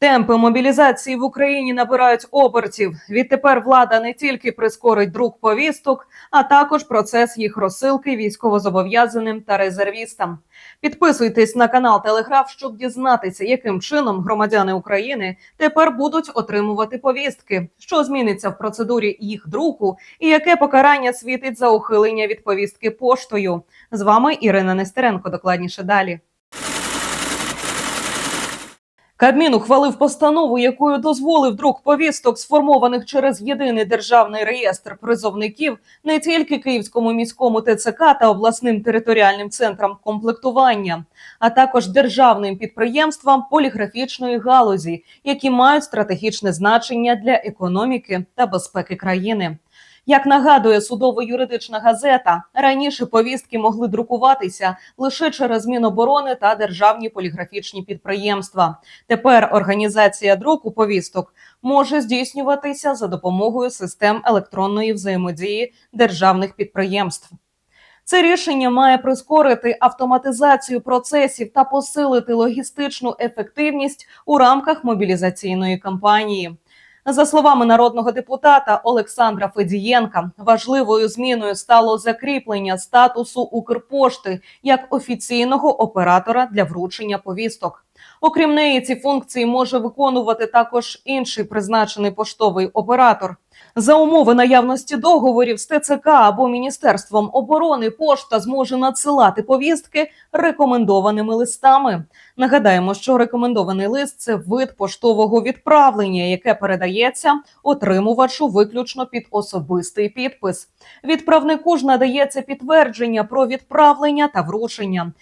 Темпи мобілізації в Україні набирають обертів. Відтепер влада не тільки прискорить друк повісток, а також процес їх розсилки військовозобов'язаним та резервістам. Підписуйтесь на канал Телеграф, щоб дізнатися, яким чином громадяни України тепер будуть отримувати повістки, що зміниться в процедурі їх друку, і яке покарання світить за ухилення від повістки поштою. З вами Ірина Нестеренко. Докладніше далі. Кабмін ухвалив постанову, якою дозволив друк повісток, сформованих через єдиний державний реєстр призовників, не тільки Київському міському ТЦК та обласним територіальним центрам комплектування, а також державним підприємствам поліграфічної галузі, які мають стратегічне значення для економіки та безпеки країни. Як нагадує судово-юридична газета, раніше повістки могли друкуватися лише через Міноборони та державні поліграфічні підприємства. Тепер організація друку повісток може здійснюватися за допомогою систем електронної взаємодії державних підприємств. Це рішення має прискорити автоматизацію процесів та посилити логістичну ефективність у рамках мобілізаційної кампанії. За словами народного депутата Олександра Федієнка, важливою зміною стало закріплення статусу Укрпошти як офіційного оператора для вручення повісток. Окрім неї, ці функції може виконувати також інший призначений поштовий оператор. За умови наявності договорів з ТЦК або Міністерством оборони пошта зможе надсилати повістки рекомендованими листами. Нагадаємо, що рекомендований лист це вид поштового відправлення, яке передається отримувачу виключно під особистий підпис. Відправнику ж надається підтвердження про відправлення та вручення.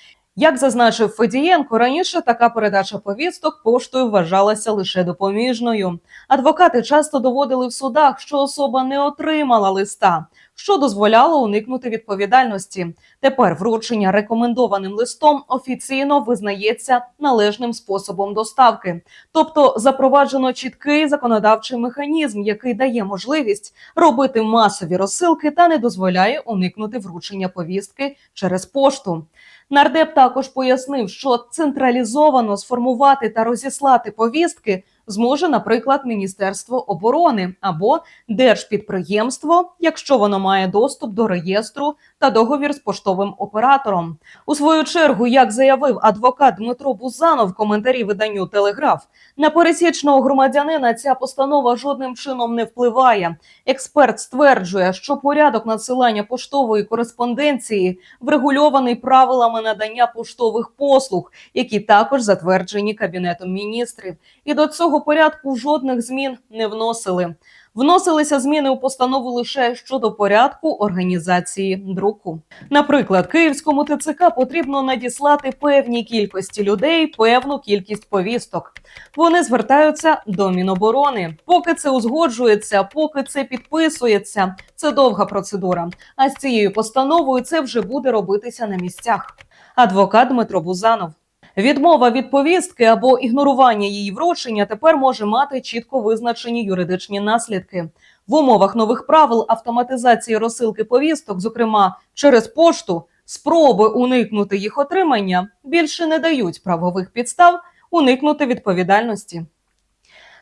Як зазначив Федієнко, раніше така передача повісток поштою вважалася лише допоміжною. Адвокати часто доводили в судах, що особа не отримала листа, що дозволяло уникнути відповідальності. Тепер вручення рекомендованим листом офіційно визнається належним способом доставки, тобто запроваджено чіткий законодавчий механізм, який дає можливість робити масові розсилки та не дозволяє уникнути вручення повістки через пошту. Нардеп також пояснив, що централізовано сформувати та розіслати повістки зможе, наприклад, Міністерство оборони або держпідприємство, якщо воно має доступ до реєстру та договір з поштовим оператором. У свою чергу, як заявив адвокат Дмитро Бузанов в коментарі виданню Телеграф, на пересічного громадянина ця постанова жодним чином не впливає. Експерт стверджує, що порядок надсилання поштової кореспонденції врегульований правилами надання поштових послуг, які також затверджені кабінетом міністрів, і до цього порядку жодних змін не вносили. Вносилися зміни у постанову лише щодо порядку організації друку. Наприклад, київському ТЦК потрібно надіслати певній кількості людей певну кількість повісток. Вони звертаються до Міноборони. Поки це узгоджується, поки це підписується. Це довга процедура. А з цією постановою це вже буде робитися на місцях. Адвокат Дмитро Бузанов. Відмова від повістки або ігнорування її вручення тепер може мати чітко визначені юридичні наслідки. В умовах нових правил автоматизації розсилки повісток, зокрема через пошту, спроби уникнути їх отримання більше не дають правових підстав уникнути відповідальності.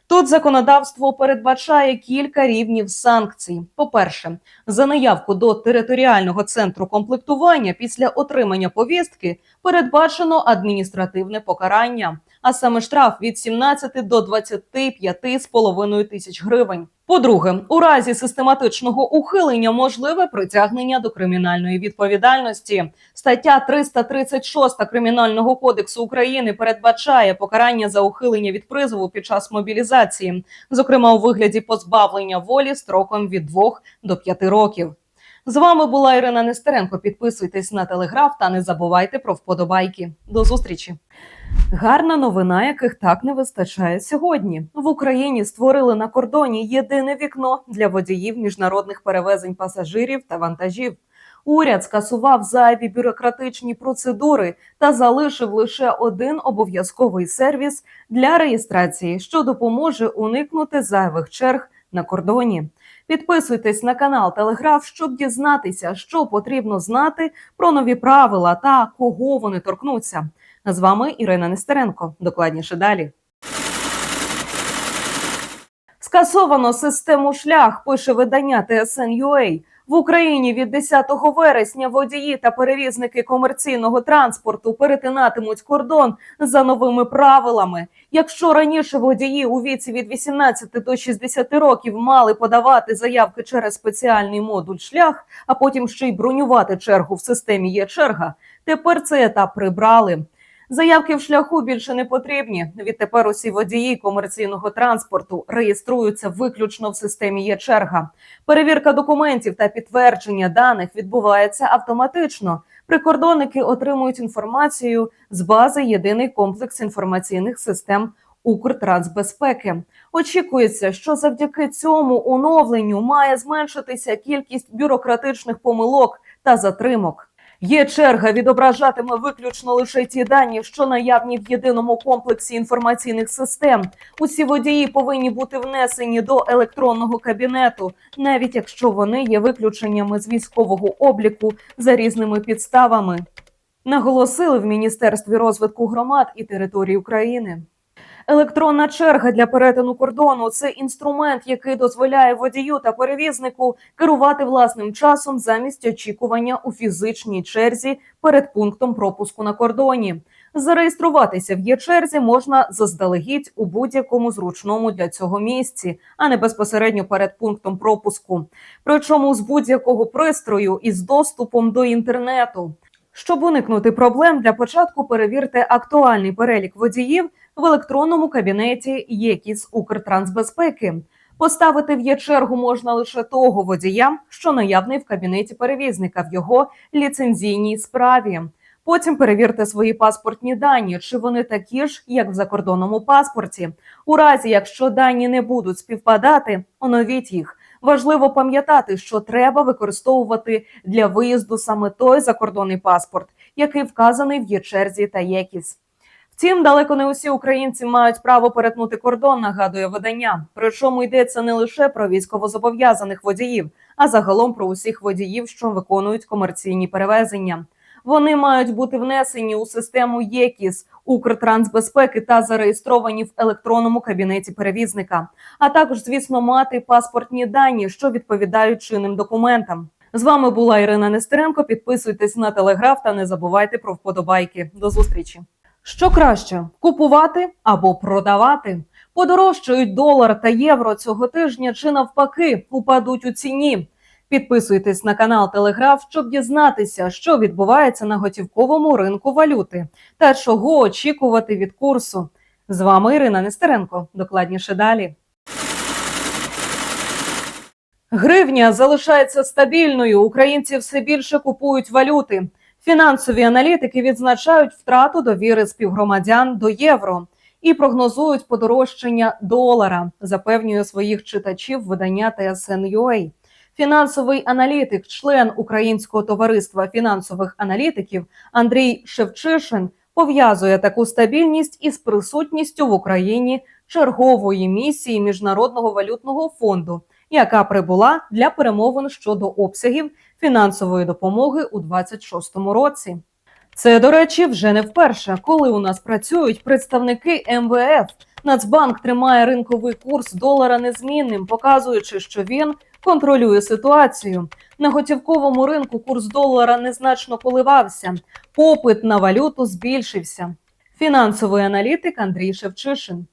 Тут законодавство передбачає кілька рівнів санкцій. По-перше, за наявку до територіального центру комплектування після отримання повістки передбачено адміністративне покарання, а саме штраф від 17 до 25,5 тисяч гривень. По-друге, у разі систематичного ухилення можливе притягнення до кримінальної відповідальності. Стаття 336 Кримінального кодексу України передбачає покарання за ухилення від призову під час мобілізації, зокрема у вигляді позбавлення волі строком від 2 до 5 років. З вами була Ірина Нестеренко. Підписуйтесь на телеграф та не забувайте про вподобайки. До зустрічі. Гарна новина, яких так не вистачає сьогодні. В Україні створили на кордоні єдине вікно для водіїв міжнародних перевезень пасажирів та вантажів. Уряд скасував зайві бюрократичні процедури та залишив лише один обов'язковий сервіс для реєстрації, що допоможе уникнути зайвих черг на кордоні. Підписуйтесь на канал Телеграф, щоб дізнатися, що потрібно знати про нові правила та кого вони торкнуться. З вами Ірина Нестеренко. Докладніше далі. Скасовано систему шлях. Пише видання TSN.UA. В Україні від 10 вересня водії та перевізники комерційного транспорту перетинатимуть кордон за новими правилами. Якщо раніше водії у віці від 18 до 60 років мали подавати заявки через спеціальний модуль шлях, а потім ще й бронювати чергу в системі є черга. Тепер цей етап прибрали. Заявки в шляху більше не потрібні. Відтепер усі водії комерційного транспорту реєструються виключно в системі є черга. Перевірка документів та підтвердження даних відбувається автоматично. Прикордонники отримують інформацію з бази єдиний комплекс інформаційних систем Укртрансбезпеки. Очікується, що завдяки цьому оновленню має зменшитися кількість бюрократичних помилок та затримок. Є черга відображатиме виключно лише ті дані, що наявні в єдиному комплексі інформаційних систем. Усі водії повинні бути внесені до електронного кабінету, навіть якщо вони є виключеннями з військового обліку за різними підставами. Наголосили в Міністерстві розвитку громад і територій України. Електронна черга для перетину кордону це інструмент, який дозволяє водію та перевізнику керувати власним часом замість очікування у фізичній черзі перед пунктом пропуску на кордоні. Зареєструватися в є-черзі можна заздалегідь у будь-якому зручному для цього місці, а не безпосередньо перед пунктом пропуску. Причому з будь-якого пристрою із доступом до інтернету. Щоб уникнути проблем, для початку перевірте актуальний перелік водіїв в електронному кабінеті ЄКІС Укртрансбезпеки. Поставити в є чергу можна лише того водія, що наявний в кабінеті перевізника в його ліцензійній справі. Потім перевірте свої паспортні дані, чи вони такі ж, як в закордонному паспорті. У разі, якщо дані не будуть співпадати, оновіть їх. Важливо пам'ятати, що треба використовувати для виїзду саме той закордонний паспорт, який вказаний в є-черзі та ЄКІС. Втім, далеко не усі українці мають право перетнути кордон, нагадує видання. Причому йдеться не лише про військовозобов'язаних водіїв, а загалом про усіх водіїв, що виконують комерційні перевезення. Вони мають бути внесені у систему ЄКІС Укртрансбезпеки та зареєстровані в електронному кабінеті перевізника, а також, звісно, мати паспортні дані, що відповідають чинним документам. З вами була Ірина Нестеренко. Підписуйтесь на телеграф та не забувайте про вподобайки. До зустрічі. Що краще купувати або продавати? Подорожчають долар та євро цього тижня чи навпаки упадуть у ціні. Підписуйтесь на канал Телеграф, щоб дізнатися, що відбувається на готівковому ринку валюти та чого очікувати від курсу. З вами Ірина Нестеренко. Докладніше далі. Гривня залишається стабільною. Українці все більше купують валюти. Фінансові аналітики відзначають втрату довіри співгромадян до євро і прогнозують подорожчання долара, запевнює своїх читачів видання TSN.ua. Фінансовий аналітик, член Українського товариства фінансових аналітиків Андрій Шевчишин пов'язує таку стабільність із присутністю в Україні чергової місії Міжнародного валютного фонду, яка прибула для перемовин щодо обсягів фінансової допомоги у 2026 році. Це, до речі, вже не вперше, коли у нас працюють представники МВФ. Нацбанк тримає ринковий курс долара незмінним, показуючи, що він контролює ситуацію. На готівковому ринку курс долара незначно коливався. Попит на валюту збільшився. Фінансовий аналітик Андрій Шевчишин.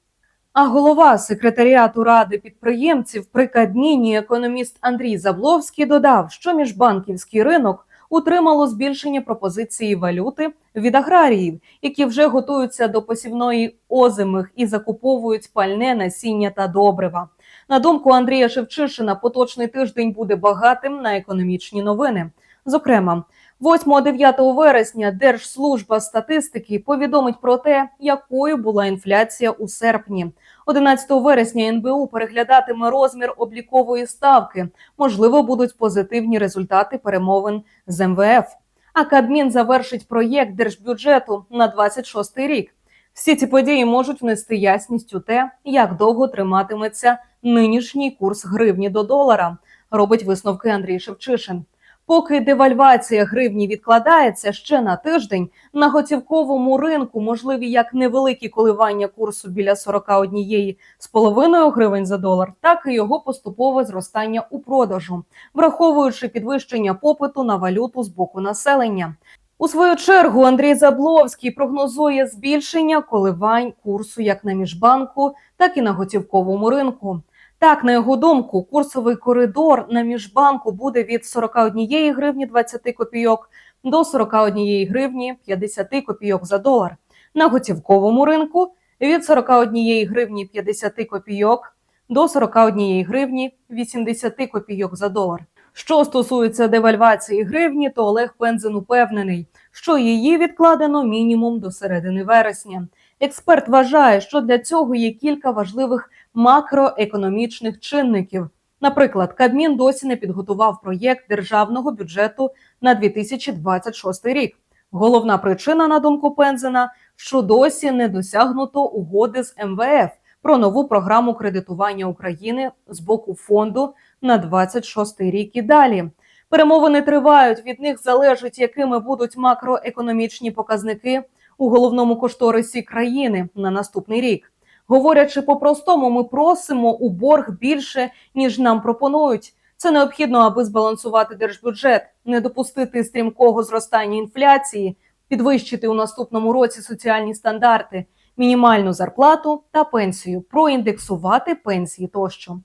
А голова секретаріату ради підприємців при Кабміні економіст Андрій Забловський додав, що міжбанківський ринок утримало збільшення пропозиції валюти від аграріїв, які вже готуються до посівної озимих і закуповують пальне насіння та добрива. На думку Андрія Шевчишина, поточний тиждень буде багатим на економічні новини. Зокрема, 8-9 вересня Держслужба статистики повідомить про те, якою була інфляція у серпні. 11 вересня НБУ переглядатиме розмір облікової ставки. Можливо, будуть позитивні результати перемовин з МВФ. А Кабмін завершить проєкт держбюджету на 26 рік. Всі ці події можуть внести ясність у те, як довго триматиметься нинішній курс гривні до долара. Робить висновки Андрій Шевчишин. Поки девальвація гривні відкладається ще на тиждень, на готівковому ринку можливі як невеликі коливання курсу біля 41 з половиною гривень за долар, так і його поступове зростання у продажу, враховуючи підвищення попиту на валюту з боку населення. У свою чергу Андрій Забловський прогнозує збільшення коливань курсу як на міжбанку, так і на готівковому ринку. Так, на його думку, курсовий коридор на міжбанку буде від 41 гривні 20 копійок до 41 гривні 50 копійок за долар. На готівковому ринку від 41 гривні 50 копійок до 41 гривні 80 копійок за долар. Що стосується девальвації гривні, то Олег Пензен упевнений, що її відкладено мінімум до середини вересня. Експерт вважає, що для цього є кілька важливих макроекономічних чинників. Наприклад, Кабмін досі не підготував проєкт державного бюджету на 2026 рік. Головна причина, на думку Пензена, що досі не досягнуто угоди з МВФ про нову програму кредитування України з боку фонду на 26 рік і далі. Перемовини тривають. Від них залежить, якими будуть макроекономічні показники у головному кошторисі країни на наступний рік. Говорячи по-простому, ми просимо у борг більше, ніж нам пропонують. Це необхідно, аби збалансувати держбюджет, не допустити стрімкого зростання інфляції, підвищити у наступному році соціальні стандарти, мінімальну зарплату та пенсію, проіндексувати пенсії тощо.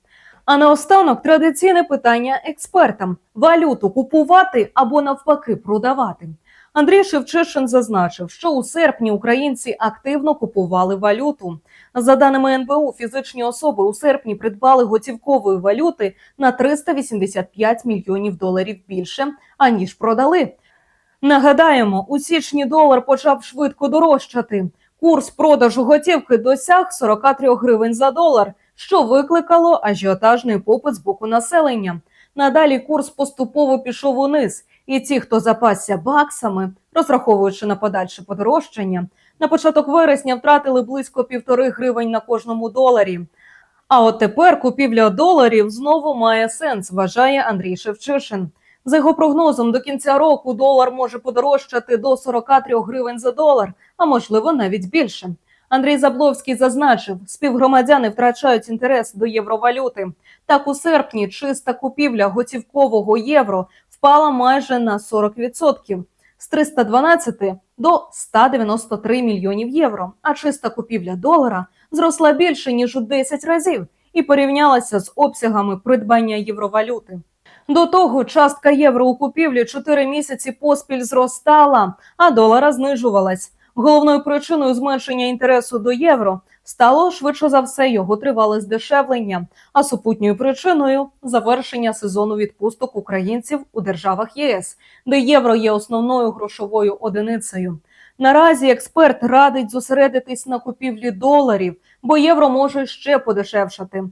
А наостанок традиційне питання експертам: валюту купувати або навпаки продавати. Андрій Шевчишин зазначив, що у серпні українці активно купували валюту. За даними НБУ, фізичні особи у серпні придбали готівкової валюти на 385 мільйонів доларів більше, аніж продали. Нагадаємо, у січні долар почав швидко дорожчати. Курс продажу готівки досяг 43 гривень за долар, що викликало ажіотажний попит з боку населення. Надалі курс поступово пішов униз, і ті, хто запасся баксами, розраховуючи на подальше подорожчання, на початок вересня втратили близько півтори гривень на кожному доларі. А от тепер купівля доларів знову має сенс, вважає Андрій Шевчишин. За його прогнозом, до кінця року долар може подорожчати до 43 гривень за долар, а можливо навіть більше. Андрій Забловський зазначив, співгромадяни втрачають інтерес до євровалюти. Так у серпні чиста купівля готівкового євро впала майже на 40% з 312 до 193 мільйонів євро. А чиста купівля долара зросла більше ніж у 10 разів і порівнялася з обсягами придбання євровалюти. До того частка євро у купівлі 4 місяці поспіль зростала, а долара знижувалась. Головною причиною зменшення інтересу до євро стало швидше за все його тривале здешевлення, а супутньою причиною завершення сезону відпусток українців у державах ЄС, де євро є основною грошовою одиницею. Наразі експерт радить зосередитись на купівлі доларів, бо євро може ще подешевшати.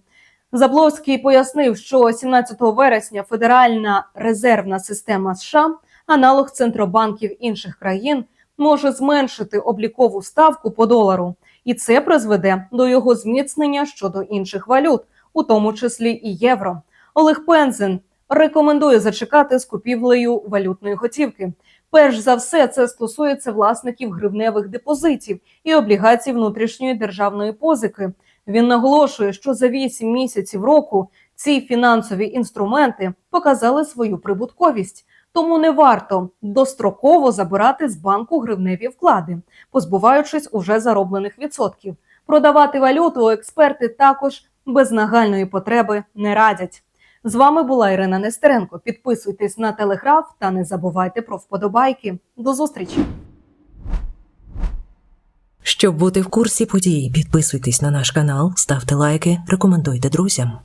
Забловський пояснив, що 17 вересня Федеральна резервна система США, аналог центробанків інших країн, може зменшити облікову ставку по долару, і це призведе до його зміцнення щодо інших валют, у тому числі і євро. Олег Пензен рекомендує зачекати з купівлею валютної готівки. Перш за все, це стосується власників гривневих депозитів і облігацій внутрішньої державної позики. Він наголошує, що за 8 місяців року ці фінансові інструменти показали свою прибутковість. Тому не варто достроково забирати з банку гривневі вклади, позбуваючись уже зароблених відсотків. Продавати валюту експерти також без нагальної потреби не радять. З вами була Ірина Нестеренко. Підписуйтесь на телеграф та не забувайте про вподобайки. До зустрічі! Щоб бути в курсі подій, підписуйтесь на наш канал, ставте лайки, рекомендуйте друзям.